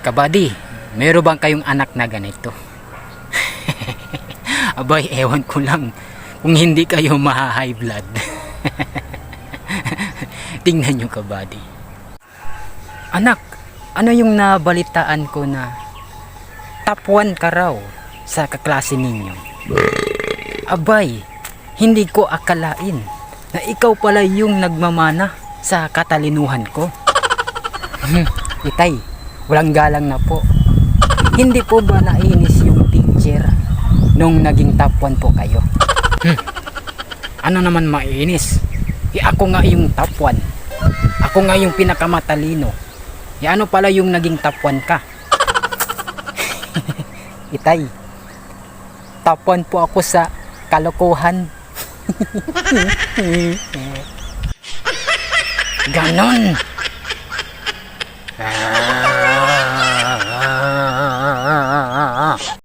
Kabady, meron bang kayong anak na ganito? Abay, ewan ko lang kung hindi kayo maha-high blood. Tingnan nyo kabady. Anak, ano yung nabalitaan ko na top 1 ka raw sa kaklase ninyo? Abay, hindi ko akalain na ikaw pala yung nagmamana sa katalinuhan ko. Hmm, Itay, walang galang na po. Hindi po ba nainis yung teacher nung naging top 1 po kayo? Hmm, Ano naman mainis? Eh, ako nga yung top 1. Ako nga yung pinakamatalino. Eh, ano pala yung naging top 1 ka? Itay, top 1 po ako sa kalokohan. Ganon.